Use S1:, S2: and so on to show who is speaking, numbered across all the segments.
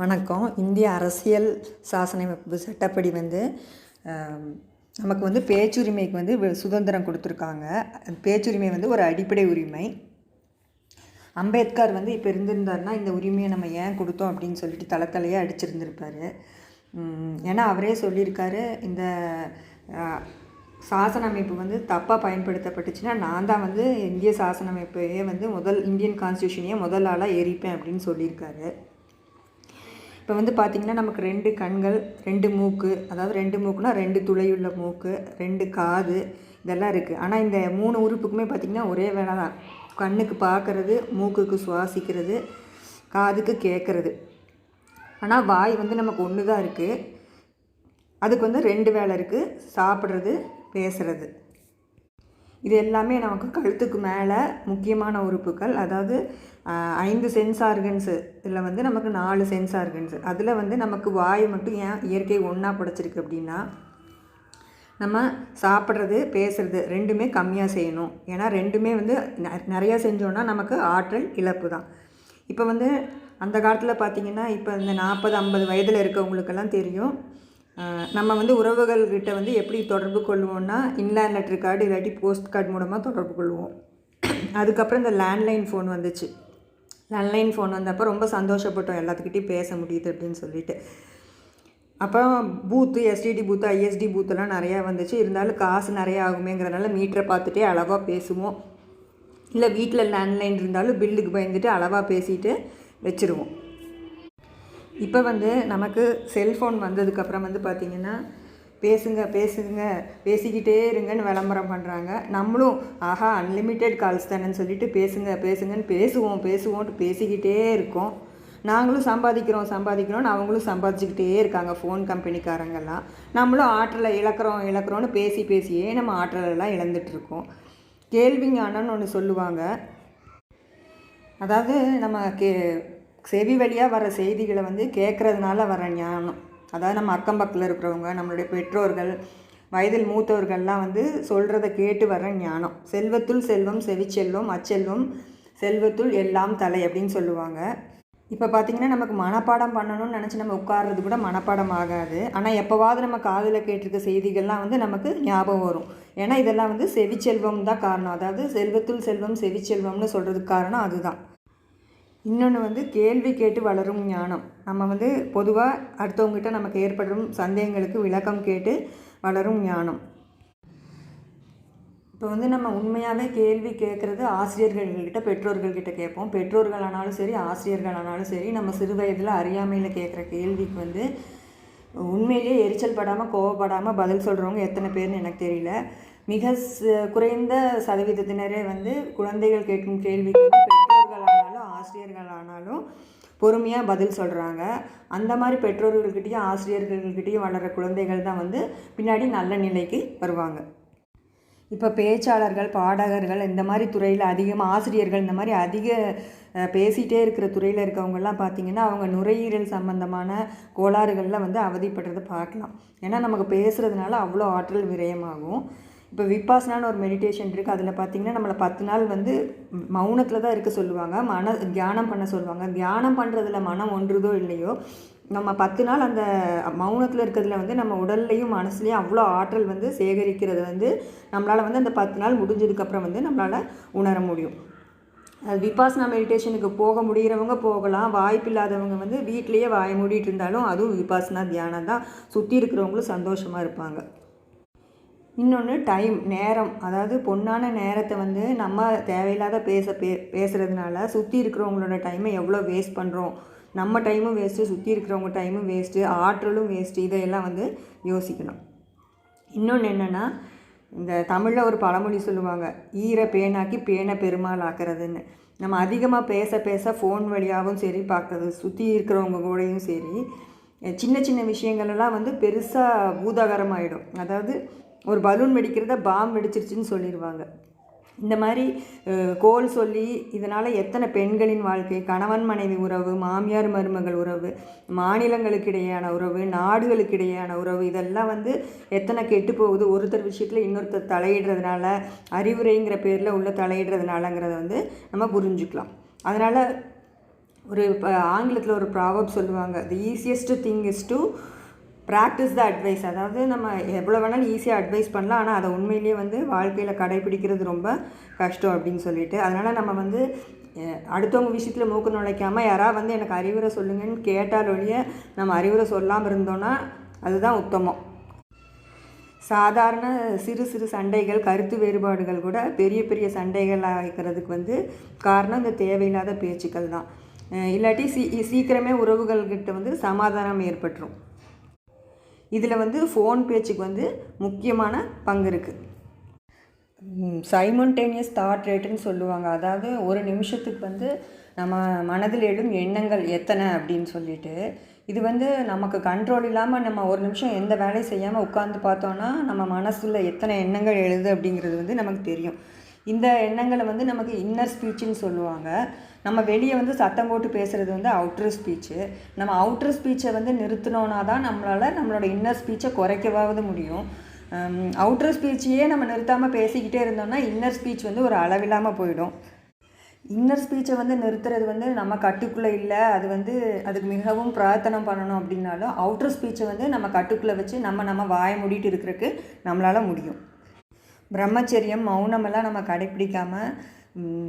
S1: வணக்கம் இந்திய அரசியல் அமைப்பு சட்டப்படி வந்து நமக்கு வந்து பேச்சுரிமைக்கு வந்து சுதந்திரம் கொடுத்துருக்காங்க பேச்சுரிமை வந்து ஒரு அடிப்படை உரிமை அம்பேத்கர் வந்து இப்போ இருந்திருந்தாருன்னா இந்த உரிமையை நம்ம ஏன் கொடுத்தோம் அப்படின்னு சொல்லிட்டு தலைத்தலையே அடிச்சிருந்துருப்பார் ஏன்னா அவரே சொல்லியிருக்காரு இந்த சாசன அமைப்பு வந்து தப்பாக பயன்படுத்தப்பட்டுச்சுன்னா நான் தான் வந்து இந்திய சாசன அமைப்பையே வந்து முதல் இந்தியன் கான்ஸ்டியூஷனையே முதல் ஆளாக எரிப்பேன் அப்படின்னு சொல்லியிருக்காரு இப்போ வந்து பார்த்திங்கன்னா நமக்கு ரெண்டு கண்கள் ரெண்டு மூக்கு அதாவது ரெண்டு மூக்குனால் ரெண்டு துளையுள்ள மூக்கு ரெண்டு காது இதெல்லாம் இருக்குது ஆனால் இந்த மூணு உறுப்புக்குமே பார்த்திங்கன்னா ஒரே வேலை தான் கண்ணுக்கு பார்க்குறது மூக்குக்கு சுவாசிக்கிறது காதுக்கு கேட்குறது ஆனால் வாய் வந்து நமக்கு ஒன்று தான் இருக்குது அதுக்கு வந்து ரெண்டு வேலை இருக்குது சாப்பிட்றது பேசுகிறது இது எல்லாமே நமக்கு கழுத்துக்கு மேலே முக்கியமான உறுப்புகள் அதாவது ஐந்து சென்ஸ் ஆர்கன்ஸு இதில் வந்து நமக்கு நாலு சென்ஸ் ஆர்கன்ஸு அதில் வந்து நமக்கு வாய் மட்டும் ஏன் இயற்கை ஒன்றா படைச்சிருக்கு அப்படின்னா நம்ம சாப்பிட்றது பேசுகிறது ரெண்டுமே கம்மியாக செய்யணும் ஏன்னா ரெண்டுமே வந்து நிறையா செஞ்சோன்னா நமக்கு ஆற்றல் இழப்பு தான் இப்போ வந்து அந்த காலத்தில் பார்த்திங்கன்னா இப்போ இந்த நாற்பது ஐம்பது வயதில் இருக்கவங்களுக்கெல்லாம் தெரியும் நம்ம வந்து உறவுகள்கிட்ட வந்து எப்படி தொடர்பு கொள்வோம்னா இன்லேண்ட் லெட்ரு கார்டு இல்லாட்டி போஸ்ட் கார்டு மூலமாக தொடர்பு கொள்வோம் அதுக்கப்புறம் இந்த லேண்ட்லைன் ஃபோன் வந்துச்சு லேண்ட்லைன் ஃபோன் வந்தப்போ ரொம்ப சந்தோஷப்பட்டோம் எல்லாத்துக்கிட்டையும் பேச முடியுது அப்படின்னு சொல்லிட்டு அப்புறம் பூத்து எஸ்டிடி பூத்து ஐஎஸ்டி பூத்தெல்லாம் நிறையா வந்துச்சு இருந்தாலும் காசு நிறையா ஆகுமேங்கிறனால மீட்டரை பார்த்துட்டே அளவாக பேசுவோம் இல்லை வீட்டில் லேண்ட்லைன் இருந்தாலும் பில்லுக்கு பயந்துட்டு அளவாக பேசிட்டு வச்சுருவோம் இப்போ வந்து நமக்கு செல்ஃபோன் வந்ததுக்கப்புறம் வந்து பார்த்திங்கன்னா பேசுங்க பேசுங்க பேசிக்கிட்டே இருங்கன்னு விளம்பரம் பண்ணுறாங்க நம்மளும் ஆஹா அன்லிமிட்டெட் கால்ஸ் தானேன்னு சொல்லிட்டு பேசுங்க பேசுங்கன்னு பேசுவோம் பேசுவோம்ட்டு பேசிக்கிட்டே இருக்கோம் நாங்களும் சம்பாதிக்கிறோம் சம்பாதிக்கிறோன்னு அவங்களும் சம்பாதிச்சுக்கிட்டே இருக்காங்க ஃபோன் கம்பெனிக்காரங்கெல்லாம் நம்மளும் ஆற்றலை இழக்கிறோம் இழக்கிறோன்னு பேசி பேசியே நம்ம ஆற்றலெல்லாம் இழந்துட்டுருக்கோம் கேள்விங்க கேள்விஞானம்னு ஒன்று சொல்லுவாங்க அதாவது நம்ம கே செவி வழியாக வர செய்திகளை வந்து கேட்குறதுனால வர ஞானம் அதாவது நம்ம அக்கம் பக்கத்தில் இருக்கிறவங்க நம்மளுடைய பெற்றோர்கள் வயதில் மூத்தவர்கள்லாம் வந்து சொல்கிறத கேட்டு வர ஞானம் செல்வத்துள் செல்வம் செவிச்செல்வம் அச்செல்வம் செல்வத்துள் எல்லாம் தலை அப்படின்னு சொல்லுவாங்க இப்போ பார்த்திங்கன்னா நமக்கு மனப்பாடம் பண்ணணும்னு நினச்சி நம்ம உட்கார்றது கூட மனப்பாடம் ஆகாது ஆனால் எப்போவாவது நம்ம காதில் கேட்டிருக்க செய்திகள்லாம் வந்து நமக்கு ஞாபகம் வரும் ஏன்னா இதெல்லாம் வந்து செவிச்செல்வம் தான் காரணம் அதாவது செல்வத்துள் செல்வம் செவிச்செல்வம்னு சொல்கிறதுக்கு காரணம் அதுதான் இன்னொன்று வந்து கேள்வி கேட்டு வளரும் ஞானம் நம்ம வந்து பொதுவாக அடுத்தவங்ககிட்ட நமக்கு ஏற்படும் சந்தேகங்களுக்கு விளக்கம் கேட்டு வளரும் ஞானம் இப்போ வந்து நம்ம உண்மையாகவே கேள்வி கேட்குறது ஆசிரியர்கள்கிட்ட பெற்றோர்கள்கிட்ட கேட்போம் பெற்றோர்களானாலும் சரி ஆசிரியர்களானாலும் சரி நம்ம சிறு வயதில் அறியாமையில் கேட்குற கேள்விக்கு வந்து உண்மையிலேயே எரிச்சல் படாமல் கோவப்படாமல் பதில் சொல்கிறவங்க எத்தனை பேர்னு எனக்கு தெரியல மிக குறைந்த சதவீதத்தினரே வந்து குழந்தைகள் கேட்கும் கேள்விக்கு ஆசிரியர்கள் ஆனாலும் பொறுமையாக பதில் சொல்கிறாங்க அந்த மாதிரி பெற்றோர்கள்கிட்டையும் ஆசிரியர்கள்கிட்டையும் வளர்கிற குழந்தைகள் தான் வந்து பின்னாடி நல்ல நிலைக்கு வருவாங்க இப்போ பேச்சாளர்கள் பாடகர்கள் இந்த மாதிரி துறையில் அதிகமாக ஆசிரியர்கள் இந்த மாதிரி அதிக பேசிகிட்டே இருக்கிற துறையில் இருக்கவங்கெல்லாம் பார்த்திங்கன்னா அவங்க நுரையீரல் சம்மந்தமான கோளாறுகளில் வந்து அவதிப்படுறதை பார்க்கலாம் ஏன்னா நமக்கு பேசுகிறதுனால அவ்வளோ ஆற்றல் விரயமாகும் இப்போ விபாசனான்னு ஒரு மெடிடேஷன் இருக்குது அதில் பார்த்திங்கன்னா நம்மளை பத்து நாள் வந்து மௌனத்தில் தான் இருக்க சொல்லுவாங்க மன தியானம் பண்ண சொல்லுவாங்க தியானம் பண்ணுறதுல மனம் ஒன்றுதோ இல்லையோ நம்ம பத்து நாள் அந்த மௌனத்தில் இருக்கிறதுல வந்து நம்ம உடல்லையும் மனசுலையும் அவ்வளோ ஆற்றல் வந்து சேகரிக்கிறது வந்து நம்மளால் வந்து அந்த பத்து நாள் முடிஞ்சதுக்கப்புறம் வந்து நம்மளால் உணர முடியும் அது விபாசனா மெடிடேஷனுக்கு போக முடிகிறவங்க போகலாம் வாய்ப்பு இல்லாதவங்க வந்து வீட்லேயே வாய மூடிட்டு இருந்தாலும் அதுவும் விபாசனா தியானம் தான் சுற்றி இருக்கிறவங்களும் சந்தோஷமாக இருப்பாங்க இன்னொன்று டைம் நேரம் அதாவது பொண்ணான நேரத்தை வந்து நம்ம தேவையில்லாத பேச பே பேசுகிறதுனால சுற்றி இருக்கிறவங்களோட டைமை எவ்வளோ வேஸ்ட் பண்ணுறோம் நம்ம டைமும் வேஸ்ட்டு சுற்றி இருக்கிறவங்க டைமும் வேஸ்ட்டு ஆற்றலும் வேஸ்ட்டு இதையெல்லாம் வந்து யோசிக்கணும் இன்னொன்று என்னென்னா இந்த தமிழில் ஒரு பழமொழி சொல்லுவாங்க ஈர பேனாக்கி பேனை பெருமாள் ஆக்கிறதுன்னு நம்ம அதிகமாக பேச பேச ஃபோன் வழியாகவும் சரி பார்க்குறது சுற்றி இருக்கிறவங்க கூடயும் சரி சின்ன சின்ன விஷயங்கள்லாம் வந்து பெருசாக பூதாகரமாகிடும் அதாவது ஒரு பலூன் வெடிக்கிறத பாம் வெடிச்சிருச்சுன்னு சொல்லிடுவாங்க இந்த மாதிரி கோல் சொல்லி இதனால் எத்தனை பெண்களின் வாழ்க்கை கணவன் மனைவி உறவு மாமியார் மருமகள் உறவு மாநிலங்களுக்கு இடையேயான உறவு நாடுகளுக்கு இடையேயான உறவு இதெல்லாம் வந்து எத்தனை கெட்டு போகுது ஒருத்தர் விஷயத்தில் இன்னொருத்தர் தலையிடுறதுனால அறிவுரைங்கிற பேரில் உள்ள தலையிடுறதுனாலங்கிறத வந்து நம்ம புரிஞ்சுக்கலாம் அதனால் ஒரு ஆங்கிலத்தில் ஒரு ப்ராவப் சொல்லுவாங்க the easiest thing is to practice the advice அதாவது நம்ம எவ்வளோ வேணாலும் ஈஸியாக அட்வைஸ் பண்ணலாம் ஆனால் அதை உண்மையிலேயே வந்து வாழ்க்கையில் கடைபிடிக்கிறது ரொம்ப கஷ்டம் அப்படின்னு சொல்லிட்டு அதனால் நம்ம வந்து அடுத்தவங்க விஷயத்தில் மூக்கு நுழைக்காமல் யாராவது வந்து எனக்கு அறிவுரை சொல்லுங்கன்னு கேட்டால் ஒழிய நம்ம அறிவுரை சொல்லாமல் இருந்தோன்னா அதுதான் உத்தமம் சாதாரண சிறு சிறு சண்டைகள் கருத்து வேறுபாடுகள் கூட பெரிய பெரிய சண்டைகளாக இருக்கிறதுக்கு வந்து காரணம் இந்த தேவையில்லாத பேச்சுக்கள் தான் இல்லாட்டி சீ சீக்கிரமே உறவுகள்கிட்ட வந்து சமாதானம் ஏற்பட்டுரும் இதில் வந்து ஃபோன் பேச்சுக்கு வந்து முக்கியமான பங்கு இருக்குது சைமன்டேனியஸ் தாட் ரேட்டுன்னு சொல்லுவாங்க அதாவது ஒரு நிமிஷத்துக்கு வந்து நம்ம மனதில் எழும் எண்ணங்கள் எத்தனை அப்படின்னு சொல்லிட்டு இது வந்து நமக்கு கண்ட்ரோல் இல்லாமல் நம்ம ஒரு நிமிஷம் எந்த வேலையும் செய்யாமல் உட்காந்து பார்த்தோன்னா நம்ம மனசில் எத்தனை எண்ணங்கள் எழுது அப்படிங்கிறது வந்து நமக்கு தெரியும் இந்த எண்ணங்களை வந்து நமக்கு இன்னர் ஸ்பீச்சுன்னு சொல்லுவாங்க நம்ம வெளியே வந்து சத்தம் போட்டு பேசுகிறது வந்து அவுட்ரு ஸ்பீச்சு நம்ம அவுட்ரு ஸ்பீச்சை வந்து நிறுத்தினோன்னா தான் நம்மளால் நம்மளோட இன்னர் ஸ்பீச்சை குறைக்கவாவது முடியும் அவுட்ரு ஸ்பீச்சையே நம்ம நிறுத்தாமல் பேசிக்கிட்டே இருந்தோம்னா இன்னர் ஸ்பீச் வந்து ஒரு அளவில்லாமல் போயிடும் இன்னர் ஸ்பீச்சை வந்து நிறுத்துறது வந்து நம்ம கட்டுக்குள்ளே இல்லை அது வந்து அதுக்கு மிகவும் பிரார்த்தனை பண்ணணும் அப்படின்னாலும் அவுட்டர் ஸ்பீச்சை வந்து நம்ம கட்டுக்குள்ளே வச்சு நம்ம நம்ம வாய மூடிட்டு இருக்கிறதுக்கு நம்மளால் முடியும் பிரம்மச்சரியம் மௌனமெல்லாம் நம்ம கடைப்பிடிக்காமல்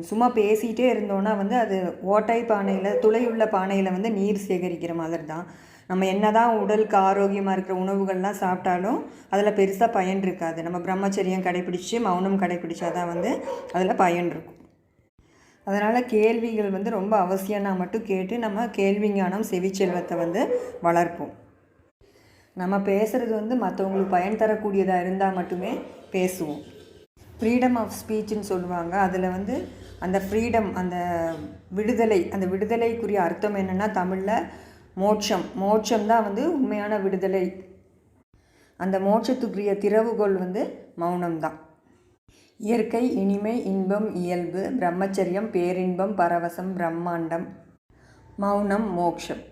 S1: சும்மா பேசிகிட்டே இருந்தோன்னா வந்து அது ஓட்டை பானையில் துளையுள்ள பானையில் வந்து நீர் சேகரிக்கிற மாதிரி தான் நம்ம என்ன தான் உடலுக்கு ஆரோக்கியமாக இருக்கிற உணவுகள்லாம் சாப்பிட்டாலும் அதில் பெருசாக பயன் இருக்காது நம்ம பிரம்மச்சரியம் கடைப்பிடிச்சு மௌனம் கடைப்பிடிச்சா தான் வந்து அதில் பயன் இருக்கும் அதனால் கேள்விகள் வந்து ரொம்ப அவசியம்னா மட்டும் கேட்டு நம்ம கேள்வி ஞானம் செவிச்செல்வத்தை வந்து வளர்ப்போம் நம்ம பேசுகிறது வந்து மற்றவங்களுக்கு பயன் தரக்கூடியதாக இருந்தால் மட்டுமே பேசுவோம் ஃப்ரீடம் ஆஃப் ஸ்பீச்சுன்னு சொல்லுவாங்க அதில் வந்து அந்த ஃப்ரீடம் அந்த விடுதலை அந்த விடுதலைக்குரிய அர்த்தம் என்னென்னா தமிழில் மோட்சம் மோட்சம் தான் வந்து உண்மையான விடுதலை அந்த மோட்சத்துக்குரிய திறவுகோள் வந்து மௌனம்தான் இயற்கை இனிமை இன்பம் இயல்பு பிரம்மச்சரியம் பேரின்பம் பரவசம் பிரம்மாண்டம் மௌனம் மோட்சம்